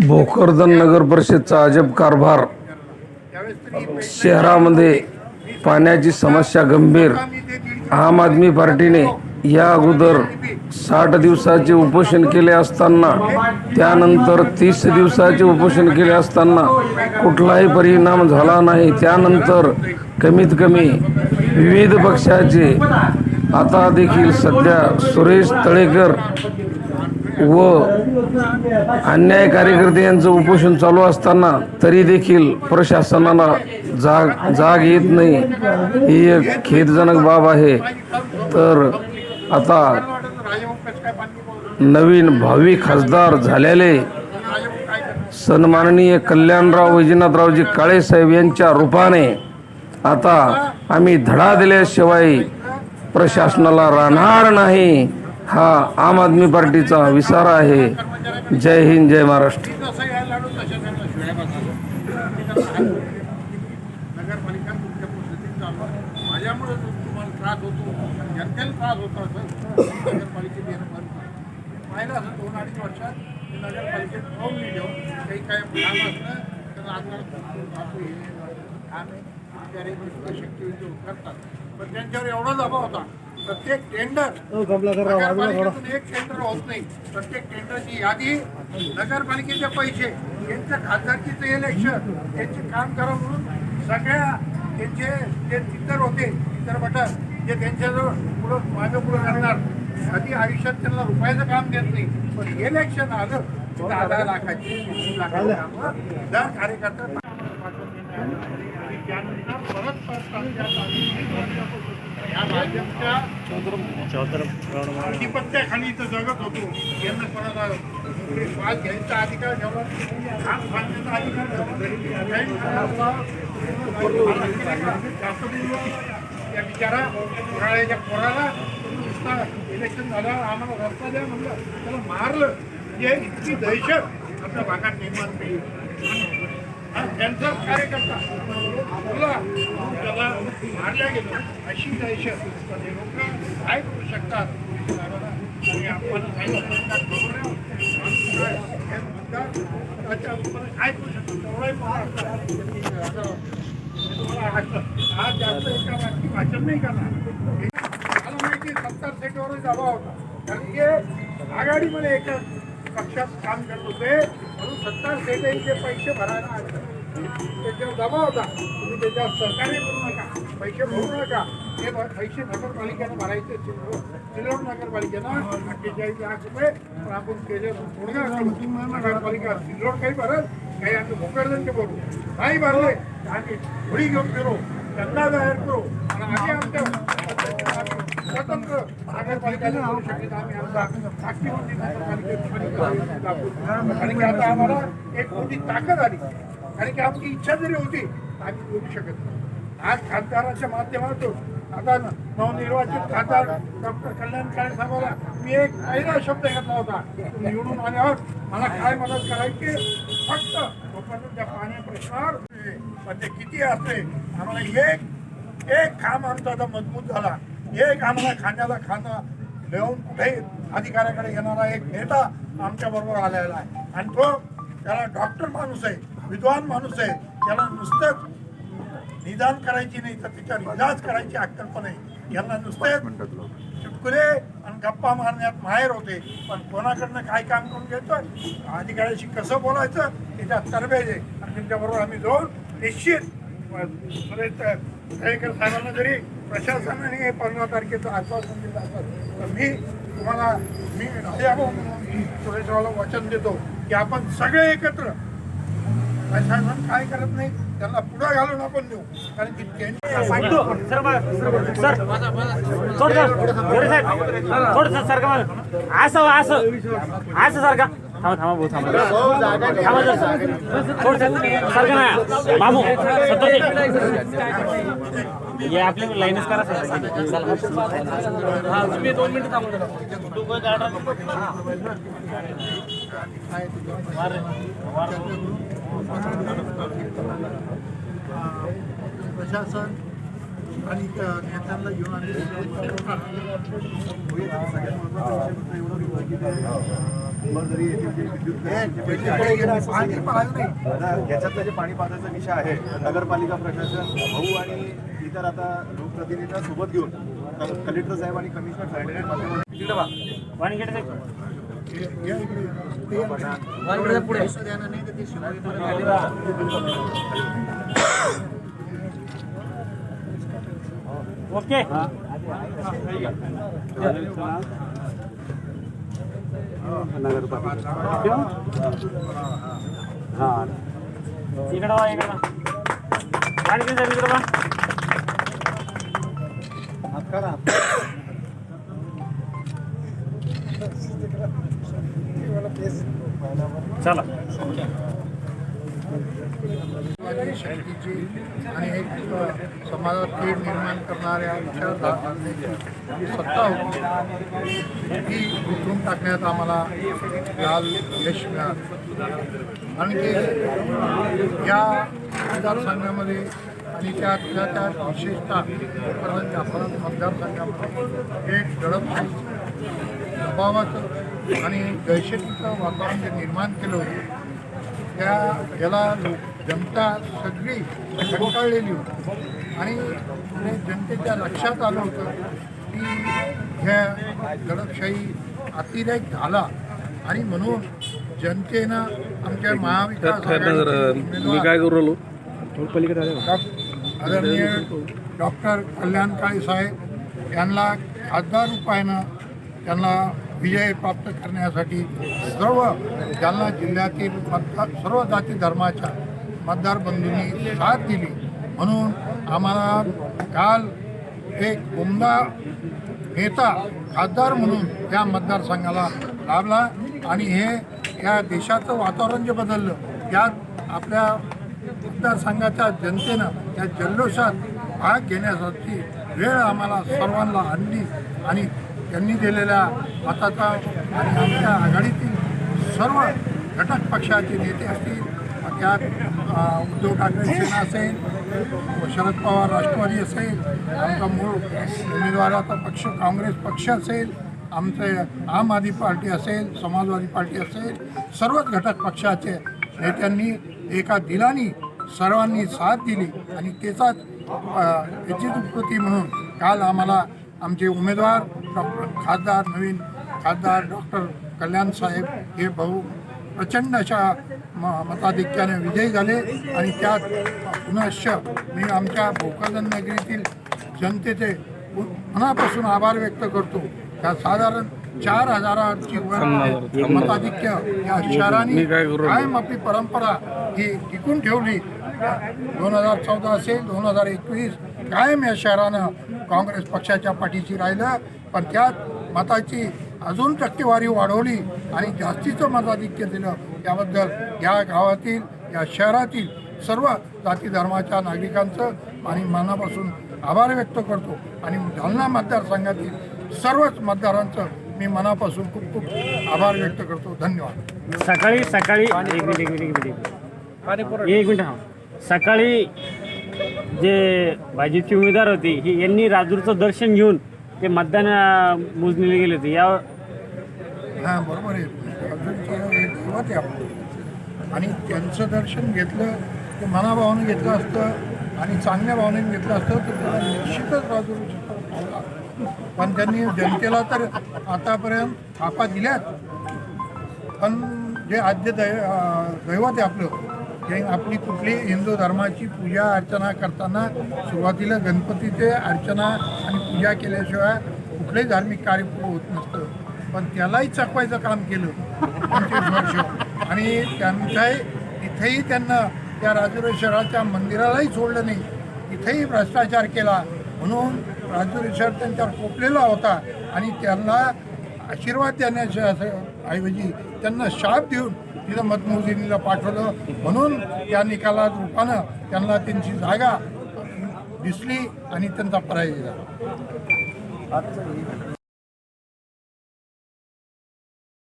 भोकरदन नगर परिषदचा अजब कारभार. शहरामध्ये पाण्याची समस्या गंभीर. आम आदमी पार्टीने या अगोदर साठ दिवसाचे उपोषण केले असताना त्यानंतर तीस दिवसाचे उपोषण केले असताना कुठलाही परिणाम झाला नाही. त्यानंतर कमीत कमी विविध पक्षाचे आता देखील सध्या सुरेश तळेकर व अन्याय कार्यकर्ते यांचं उपोषण चालू असताना तरी देखील प्रशासनाला जाग जाग येत नाही. ही एक खेदजनक बाब आहे. तर आता नवीन भावी खासदार झालेले सन्माननीय कल्याणराव वैजनाथरावजी काळेसाहेब यांच्या रूपाने आता आम्ही धडा दिल्याशिवाय प्रशासनाला राहणार नाही. हा आम आदमी पार्टीचा विसार आहे. जय हिंद जय महाराष्ट्र. तशा नगरपालिका पद्धतीने चालू आहे. तुम्हाला त्रास होतो त्रास होतो पाहिलं असं दोन अडीच वर्षात नगरपालिकेत काही काय असलं आहे. करतात पण त्यांच्यावर एवढा दबाव होता प्रत्येक टेंडर नगरपालिकेतून एक टेंडर होत नाही. प्रत्येक टेंडरची यादी नगरपालिकेचे पैसे यांच्या खासदारकीचं इलेक्शन यांचे काम करा म्हणून सगळ्या त्यांचे जे तितर होते तितर बटन जे त्यांच्याजवळ पुढं मागं पुढं करणार कधी आयुष्यात त्यांना रुपयाचं काम देत नाही. पण इलेक्शन आलं दहा दहा लाखाची लाखाची दर कार्यकर्ता परत परत या माध्यमच्या आधिपत्याखाली इथं जगत होतो. यांना कोणाला श्वास घ्यायचा अधिकार ठेवला काम सांगण्याचा अधिकार ठेवला जास्त त्या बिचारा पुराळ्याच्या पोराला नुसता इलेक्शन झालं आम्हाला रस्ता द्या म्हणलं. त्याला मारलं. म्हणजे इतकी दहशत आपल्या भागात निर्माण केली आणि त्यांचा कार्यकर्ता. बोला त्याला मारल्या गेलं. अशी दहशत पण लोक काय करू शकतात? आणि आपण काय, त्याच्या काय करू शकतो? तेवढाही तुम्हाला आज- आज जास्त एका भाषण नाही करणार. मला माहिती आहे, सत्तर सीटवरच अभाव होता. कारण की आघाडीमध्ये एकच पक्षात काम करत होते. म्हणून सत्तर सेनेचे पैसे भरायला त्याच्यावर दबाव होता. तुम्ही त्याच्यावर सहकार्य करू नका. पैसे भरू नका. हे पैसे नगरपालिकेनं भरायचे सिल्लोड नगरपालिकेनं अठ्ठेचाळीस लाख रुपये पण आपण केले नगरपालिका सिल्लोड काही भरत काही आम्ही भोकरदनचे भरू. नाही भरले आम्ही घोडी घेऊन फिरू. धंदा जाहीर करू आणि आम्ही आमच्या स्वतंत्र नगरपालिकेने करू आम्ही आमचा साक्षीवंती नगरपालिकेत कारण की आता आम्हाला एक मोठी ताकद आली. कारण की आमची इच्छा जरी होती आम्ही बोलू शकत नाही. आज खासदाराच्या माध्यमातून आता नवनिर्वाचित खासदार डॉक्टर कल्याण काळे साहेबाला मी एक पहिला शब्द घेतला होता. निवडून आल्यावर मला काय मदत करायची? फक्त तोपर्यंत त्या पाण्या प्रश्नावर पण ते किती असते? आम्हाला एक एक काम आमचा आता मजबूत झाला. एक आम्हाला खाण्याला खाणं घेऊन कुठेही अधिकाऱ्याकडे येणारा एक नेता आमच्या बरोबर आलेला आहे. आणि तो त्याला डॉक्टर माणूस आहे विद्वान माणूस आहे. त्याला नुसतं निदान करायची नाही तर तिच्यावर इलाज करायची अक्कल पण आहे यांना नुसते चुटकुले आणि गप्पा मारण्यात माहेर होते. पण कोणाकडनं काय काम करून घ्यायचं अधिकाऱ्याशी कसं बोलायचं? त्याच्यात तरबेज आहे. आणि त्यांच्याबरोबर आम्ही जाऊन निश्चित. सुरेश दरेकर साहेबांना जरी प्रशासनाने हे पंधरा तारखेचं आश्वासन दिलं असतं तर मी तुम्हाला मी राजाभाऊ म्हणून सुरेशरावला वचन देतो की आपण सगळे एकत्र प्रशासन काय करत नाही त्यांना पुढे घालून आपण देऊ. कारण की त्यांनी थोडस असं असं. असं सारखा थांबा थांबा भाऊ थांबा. थांबा जरा थोडस सारखं नाही. मामू सत्तर हे आपल्या लाईनच करा तुम्ही दोन मिनिटं प्रशासन आणि नेत्यांना घेऊन सगळ्यात विषय एवढं जे याच्यातलं पाणी पाण्याचा विषय आहे नगरपालिका प्रशासन भाऊ आणि इतर आता लोकप्रतिनिधींना सोबत घेऊन कलेक्टर साहेब आणि कमिशनर साहेबांच्या माध्यमातून तिकडे. ओके इकडं वा इकडं वा. वाणी गेले साहेब, इकडं वा. चला समाजाची शक्तीची आणि एक समाजात तेढ निर्माण करणाऱ्या विचारधारणांची सत्ता होती ती उतरून टाकण्यात आम्हाला काल यश मिळालं. आणि ते या मतदारसंघामध्ये आणि त्या त्या त्या विशेषतः परंतु आपण मतदारसंघामध्ये एक दडपशाही दबावाचं आणि दहशतीचं वातावरण जे निर्माण केलं होतं त्या याला लोक जनता सगळी कंटाळलेली होती. आणि जनतेच्या लक्षात आलं होतं की ह्या दडपशाही अतिरेक झाला. आणि म्हणून जनतेनं आमच्या महाविकास करू आदरणीय डॉक्टर कल्याण काळे साहेब यांना खासदार उपायनं त्यांना विजय प्राप्त करण्यासाठी सर्व जालना जिल्ह्यातील मतदार सर्व जाती धर्माच्या मतदार बंधूंनी साथ दिली. म्हणून आम्हाला काल एक उमदा नेता खासदार म्हणून या मतदारसंघाला लाभला आणि हे या देशाचं वातावरण जे बदललं त्यात आपल्या मतदारसंघाच्या जनतेनं त्या जल्लोषात भाग घेण्यासाठी वेळ आम्हाला सर्वांना आणली आणि त्यांनी दिलेल्या मताचा आणि आमच्या आघाडीतील सर्व घटक पक्षाचे नेते असतील त्यात उद्धव ठाकरे सेना असेल शरद पवार राष्ट्रवादी असेल आमचा मूळ उमेदवाराचा पक्ष काँग्रेस पक्ष असेल आमचे आम आदमी पार्टी असेल समाजवादी पार्टी असेल सर्वच घटक पक्षाचे नेत्यांनी एका दिलानी सर्वांनी साथ दिली आणि त्याचाच याचीच याची म्हणून काल आम्हाला आमचे उमेदवार डॉक्टर खासदार नवीन खासदार डॉक्टर कल्याण साहेब हे भाऊ प्रचंड अशा म मताधिक्याने विजयी झाले आणि त्यात पुनश्च मी आमच्या भोकरदन नगरीतील जनतेचे मनापासून आभार व्यक्त करतो. त्या साधारण चार हजाराची वर मताधिक्य या शहराने कायम आपली परंपरा ही टिकून ठेवली. दोन हजार चौदा असेल दोन हजार एकवीस कायम या शहरानं काँग्रेस पक्षाच्या पाठीशी राहिलं. पण त्यात मताची अजून टक्केवारी वाढवली आणि जास्तीचं मताधिक्य दिलं. याबद्दल या गावातील या शहरातील सर्व जाती धर्माच्या नागरिकांचं आणि मनापासून आभार व्यक्त करतो. आणि जालना मतदारसंघातील सर्वच मतदारांचं मी मनापासून खूप खूप आभार व्यक्त करतो. धन्यवाद. सकाळी सकाळी एक मिनिट एक मिनिट एक मिनिट. एक हा सकाळी जे भाजपची उमेदवार होती ही यांनी राजूरचं दर्शन घेऊन ते मतदान मोजणीला गेले होते. या हां बरोबर आहे. अर्जुनचं हे दैवत आहे आपलं. आणि त्यांचं दर्शन घेतलं ते मनाभावाने घेतलं असतं आणि चांगल्या भावनेने घेतलं असतं तर त्याला निश्चितच राजू पण त्यांनी जनतेला तर आतापर्यंत थापा दिल्यात. पण जे आद्य दै दैवत आहे आपलं ते आपली कुठली हिंदू धर्माची पूजा अर्चना करताना सुरुवातीला गणपतीचे अर्चना आणि पूजा केल्याशिवाय कुठलंही धार्मिक कार्य होत नसतं. पण त्यालाही चकवायचं काम केलं. पंचवीस वर्ष आणि त्यांचाही तिथेही त्यांना त्या राजुरी शहराच्या मंदिरालाही सोडलं नाही. तिथेही भ्रष्टाचार केला. म्हणून राजुरी शहर त्यांच्यावर कोपलेला होता. आणि त्यांना आशीर्वाद देण्याच्या ऐवजी त्यांना शाप देऊन तिथं मतमोजणीला पाठवलं. म्हणून या निकालात रूपानं त्यांना त्यांची जागा दिसली आणि त्यांचा पराजय झाला.